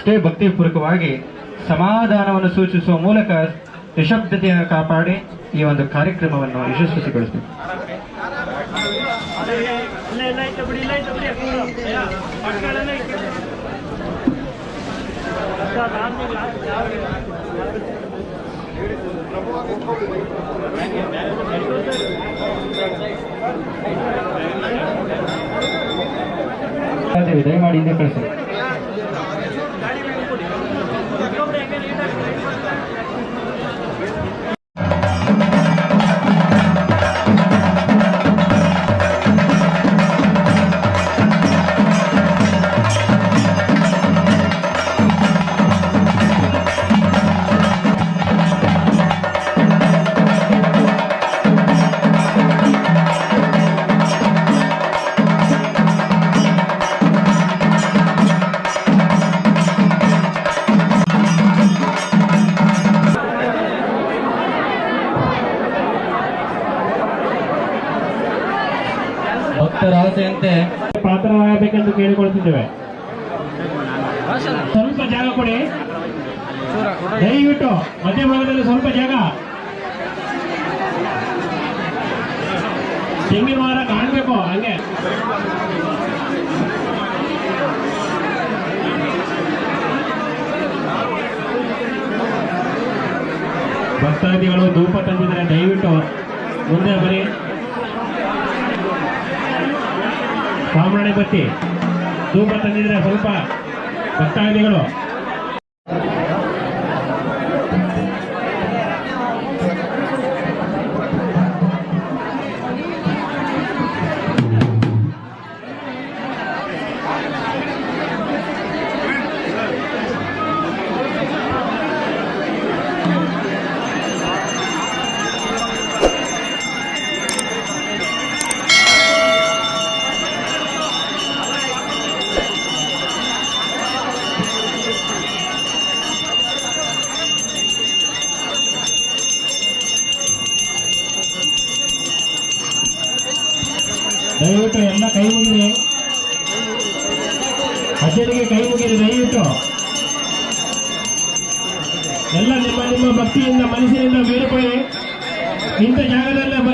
ಅಷ್ಟೇ ಭಕ್ತಿಪೂರ್ವಕವಾಗಿ ಸಮಾಧಾನವನ್ನು ಸೂಚಿಸುವ ಮೂಲಕ ನಿಶಬ್ದತೆಯನ್ನು ಕಾಪಾಡಿ ಈ ಒಂದು ಕಾರ್ಯಕ್ರಮವನ್ನು ಯಶಸ್ವಿಗೊಳಿಸಬೇಕು. ದಯಮಾಡಿ ಹಿಂದೆ ಕಳಿಸಿ. ಧೂಪ ತಂದಿದ್ದಾರೆ ದಯವಿಟ್ಟು ಮುಂದೆ ಬರಿ ಕಾಮರಾಣಿ ಬತ್ತಿ. ಧೂಪ ತಂದಿದ್ರೆ ಸ್ವಲ್ಪ ಭಕ್ತಾದಿಗಳು. ಹಸಿರಿಗೆ ಕೈ ಮುಗಿದು ದಯವಿಟ್ಟು. ಎಲ್ಲ ನಿಮ್ಮ ನಿಮ್ಮ ಭಕ್ತಿಯಿಂದ ಮನಸ್ಸಿನಿಂದ ಬೇಡಿಕೊಳ್ಳಿ ಇಂಥ ಜಾಗದಲ್ಲ ಬ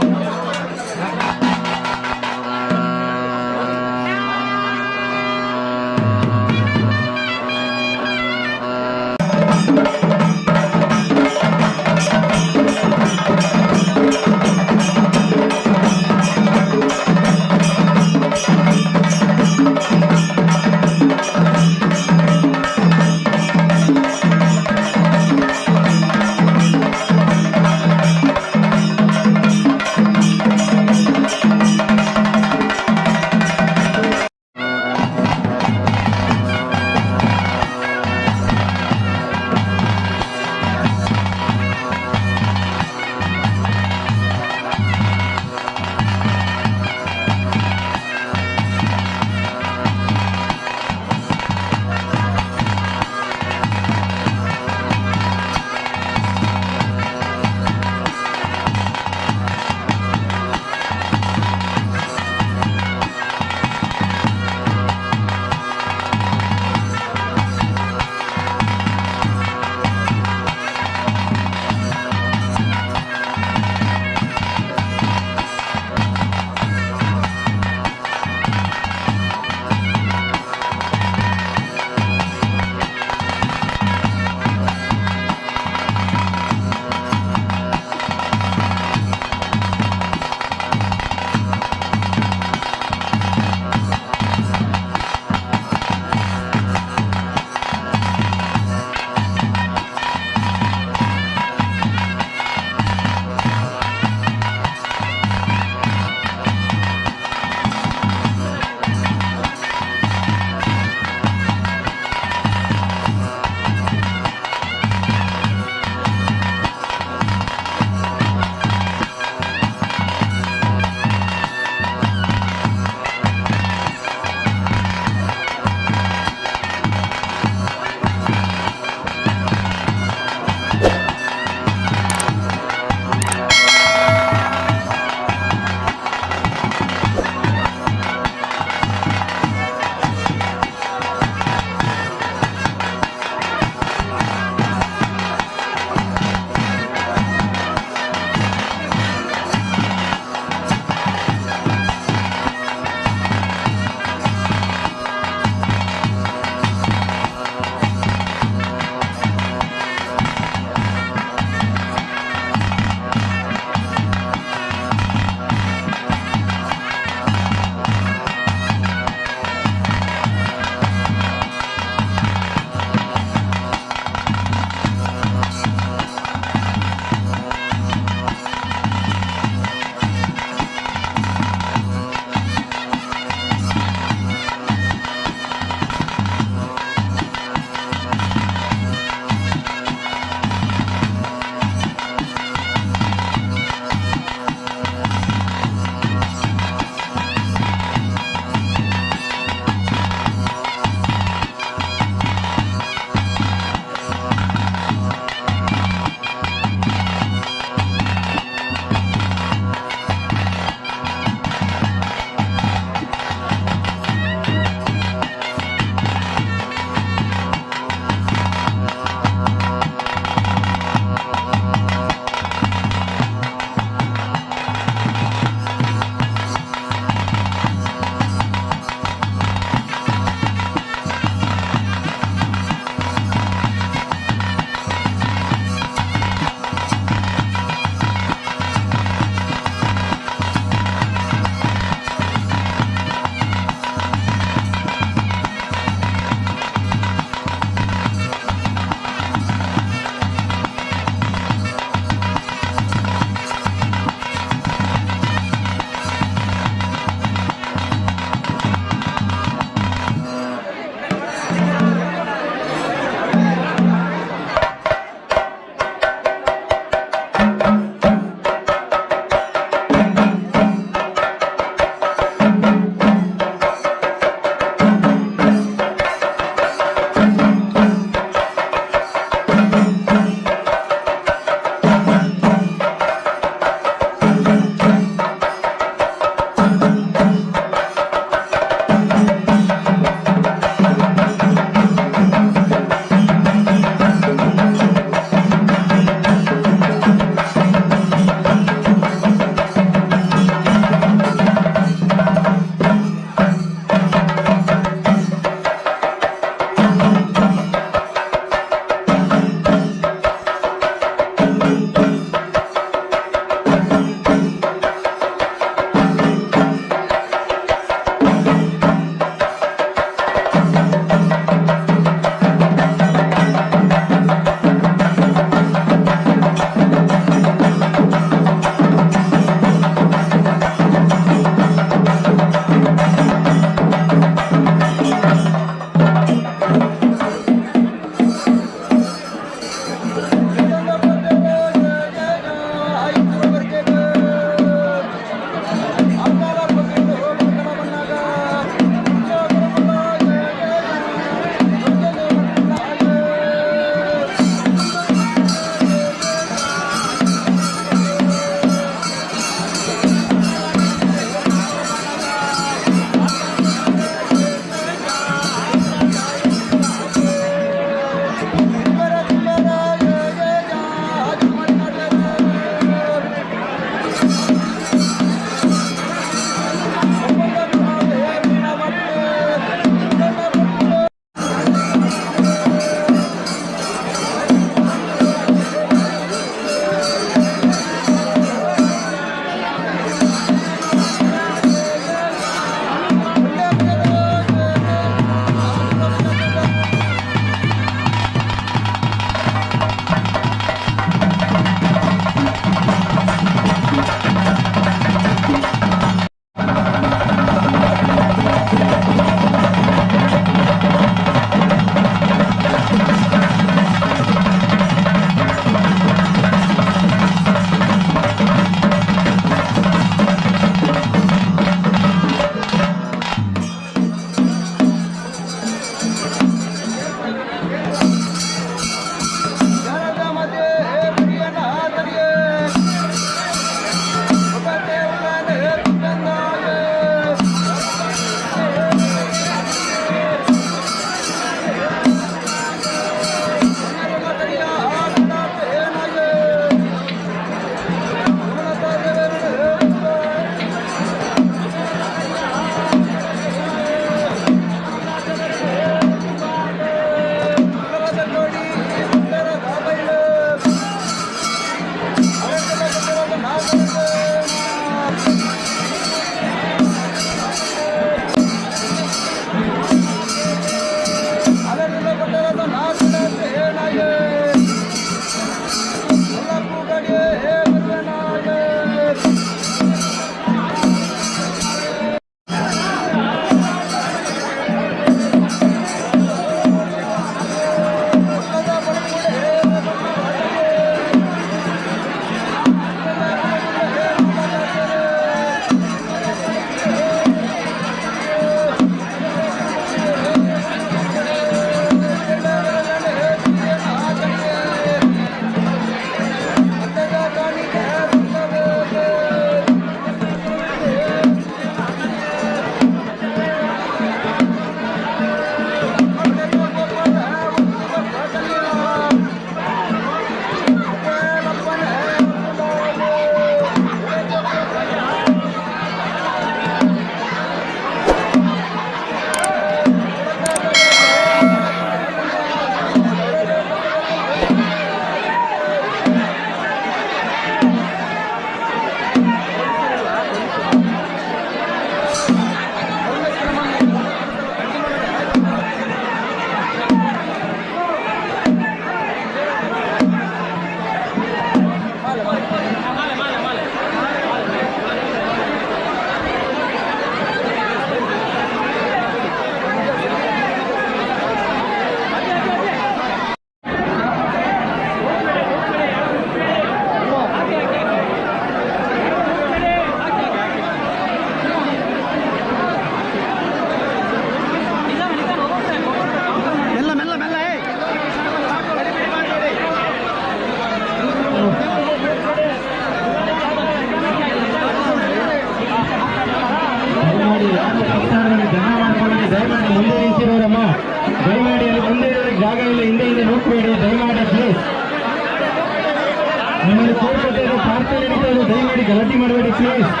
the Latimar very please.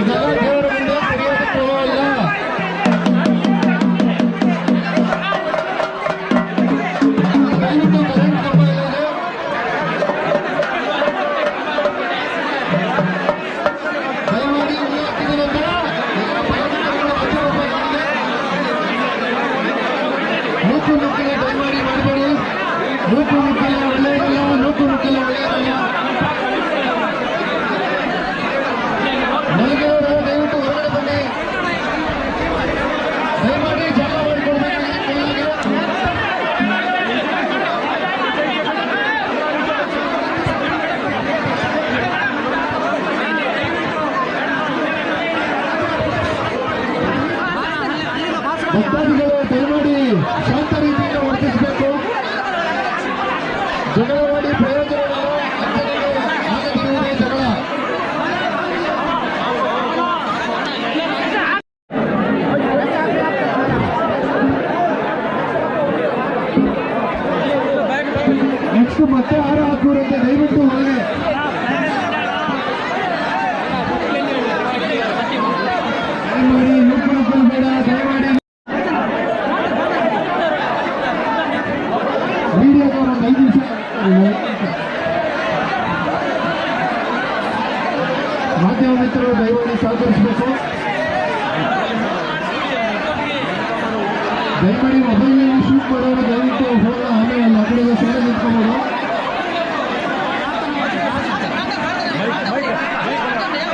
You got that?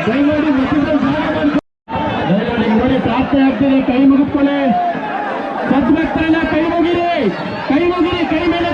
ಕೈ ದಯಮಾಡಿ ನೋಡಿ ಪ್ರಾರ್ಥನೆ ಆಗ್ತಿದೆ ಕೈ ಮುಗಿಸ್ಕೊಳ್ಳಿ. ಸದ್ಭಕ್ತರೆಲ್ಲ ಕೈ ಮುಗಿರಿ. ಕೈ ಮುಗಿರಿ ಕೈ ಮೇಲೆ